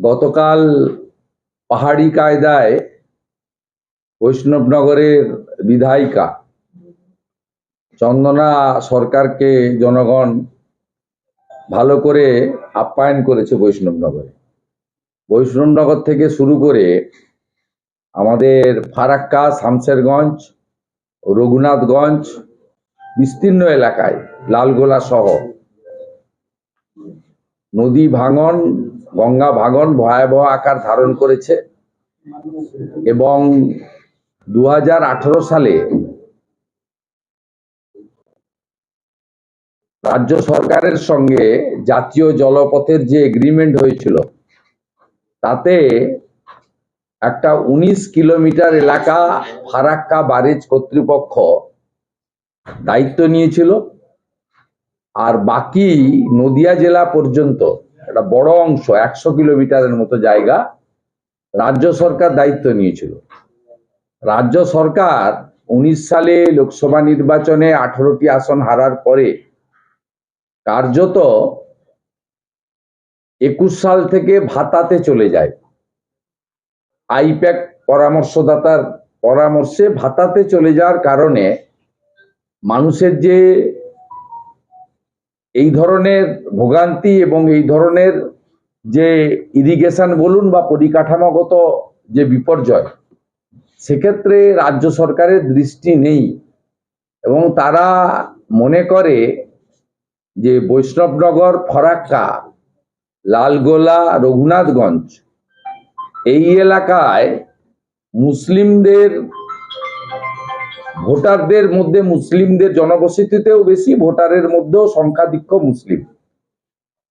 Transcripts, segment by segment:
গতকাল পাহাড়ি কায়দায় বৈষ্ণবনগরের বিধায়িকা চন্দনা সরকারকে জনগণ ভালো করে আপ্যায়ন করেছে বৈষ্ণবনগরে বৈষ্ণবনগর থেকে শুরু করে আমাদের ফারাক্কা, শামশেরগঞ্জ, রঘুনাথগঞ্জ বিস্তীর্ণ এলাকায়, লালগোলা সহ নদী ভাঙন গঙ্গা ভাঙন ভয়াবহ আকার ধারণ করেছে এবং দুই হাজার আঠারো সালে রাজ্য সরকারের সঙ্গে জাতীয় জলপথের যে এগ্রিমেন্ট হয়েছিল, তাতে একটা উনিশ কিলোমিটার এলাকা ফারাক্কা ব্যারেজ কর্তৃপক্ষ দায়িত্ব নিয়েছিল, আর বাকি নদিয়া জেলা পর্যন্ত একটা বড় অংশ, একশো কিলোমিটারের মতো জায়গা রাজ্য সরকার দায়িত্ব নিয়েছিল। রাজ্য সরকার উনিশ সালে লোকসভা নির্বাচনে আঠারোটি আসন হারার পরে কার্যত একুশ সাল থেকে ভাতাতে চলে যায়। আইপ্যাক পরামর্শদাতার পরামর্শে ভাতাতে চলে যাওয়ার কারণে মানুষের যে এই ধরনের ভোগান্তি এবং এই ধরনের যে ইরিগেশন বলুন বা পরিকাঠামোগত যে বিপর্যয়, সেক্ষেত্রে রাজ্য সরকারের দৃষ্টি নেই এবং তারা মনে করে যে বৈষ্ণবনগর, ফরাক্কা, লালগোলা, রঘুনাথগঞ্জ এই এলাকায় মুসলিমদের ভোটারদের মধ্যে মুসলিমদের জনবসতিতেও বেশি, ভোটারের মধ্যেও সংখ্যাধিক্য মুসলিম।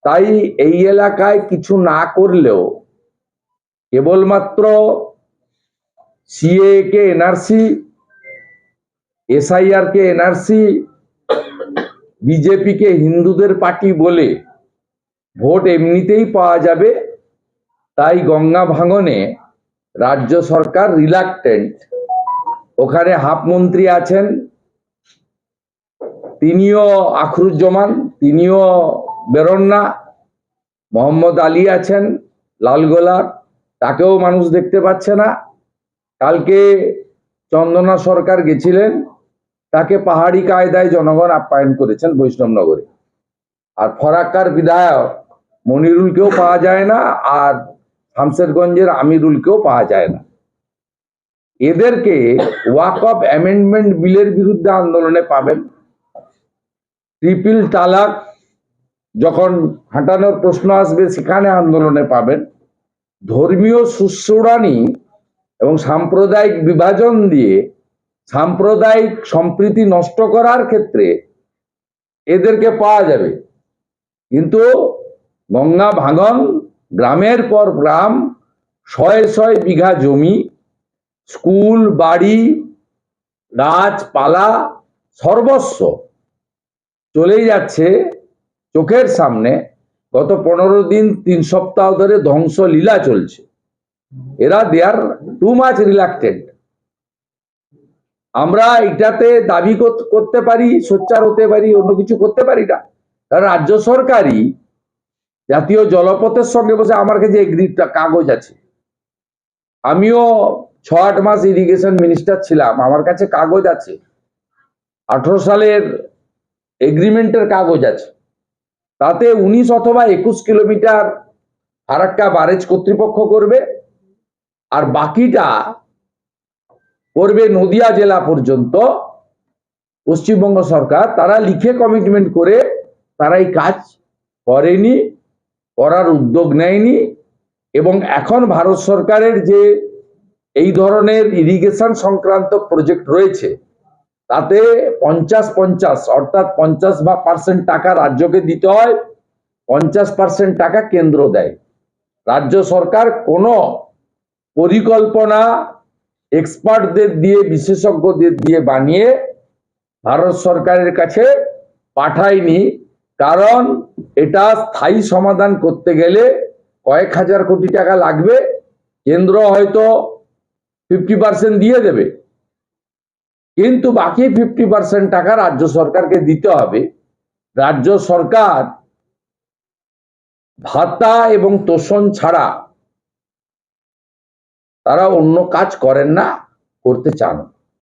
তাই এই এলাকায় কিছু না করলেও কেবলমাত্র সিএ কে এনআরসি এসআইআর কে এনআরসি, বিজেপিকে হিন্দুদের পার্টি বলে ভোট এমনিতেই পাওয়া যাবে, তাই গঙ্গা ভাঙনে রাজ্য সরকার রিলাক্টেন্ট ওখানে হাফ মন্ত্রী আছেন, তিনিও আখরুজ্জামান, তিনিও বেরোন না মোহাম্মদ আলী আছেন লালগোলার তাকেও মানুষ দেখতে পাচ্ছে না। কালকে চন্দনা সরকার গেছিলেন, তাকে পাহাড়ি কায়দায় জনগণ আপ্যায়ন করেছেন বৈষ্ণবনগরে আর ফরাক্কার বিধায়ক মনিরুলকেও পাওয়া যায় না, আর শামশেরগঞ্জের আমিরুলকেও পাওয়া যায় না। এদেরকে ওয়াক অফ অ্যামেন্ডমেন্ট বিলের বিরুদ্ধে আন্দোলনে পাবেন। ট্রিপল তালাক যখন হাঁটানোর প্রশ্ন আসবে, সেখানে আন্দোলনে পাবেন। ধর্মীয় সুশ্রুড়ানি এবং সাম্প্রদায়িক বিভাজন দিয়ে সাম্প্রদায়িক সম্প্রীতি নষ্ট করার ক্ষেত্রে এদেরকে পাওয়া যাবে। কিন্তু গঙ্গা ভাঙন, গ্রামের পর গ্রাম, শয়ে শয়ে বিঘা জমি স্কুল, বাড়ি গাছপালা সর্বস্ব চলেই যাচ্ছে চোখের সামনে। গত পনেরো দিন, তিন সপ্তাহ ধরে ধ্বংস লীলা চলছে। এরা দে আর টু মাচ রিলাক্টেড আমরা এটাতে দাবি করতে পারি, সোচ্চার হতে পারি, অন্য কিছু করতে পারি না। কারণ রাজ্য সরকারই জাতীয় জলপথের সঙ্গে বসে আমার কাছে এগ্রিটা কাগজ আছে। আমিও ছ আট মাস ইরিগেশন মিনিস্টার ছিলাম। আমার কাছে কাগজ আছে। আঠারো সালের এগ্রিমেন্টের কাগজ আছে। তাতে উনিশ অথবা একুশ কিলোমিটার ফারাক্কা বারেজ কর্তৃপক্ষ করবে আর বাকিটা করবে নদিয়া জেলা পর্যন্ত, পশ্চিমবঙ্গ সরকার। তারা লিখে কমিটমেন্ট করে তারাই কাজ করেনি, করার উদ্যোগ নেয়নি এবং এখন ভারত সরকারের যে এই ধরনের ইরিগেশন সংক্রান্ত প্রজেক্ট রয়েছে। তাতে পঞ্চাশ পঞ্চাশ, অর্থাৎ পঞ্চাশ বা পার্সেন্ট টাকা রাজ্যকে দিতে হয়, পঞ্চাশ পার্সেন্ট টাকা কেন্দ্র দেয়। রাজ্য সরকার কোনো পরিকল্পনা এক্সপার্টদের দিয়ে, বিশেষজ্ঞদের দিয়ে বানিয়ে ভারত সরকারের কাছে পাঠায়নি। কারণ এটা স্থায়ী সমাধান করতে গেলে কয়েক হাজার কোটি টাকা লাগবে। কেন্দ্র হয়তো ফিফটি পার্সেন্ট দিয়ে দেবে। কিন্তু বাকি ফিফটি পার্সেন্ট টাকা রাজ্য সরকারকে দিতে হবে। রাজ্য সরকার ভাতা এবং তোষণ ছাড়া তারা অন্য কাজ করেন না, করতে চান না।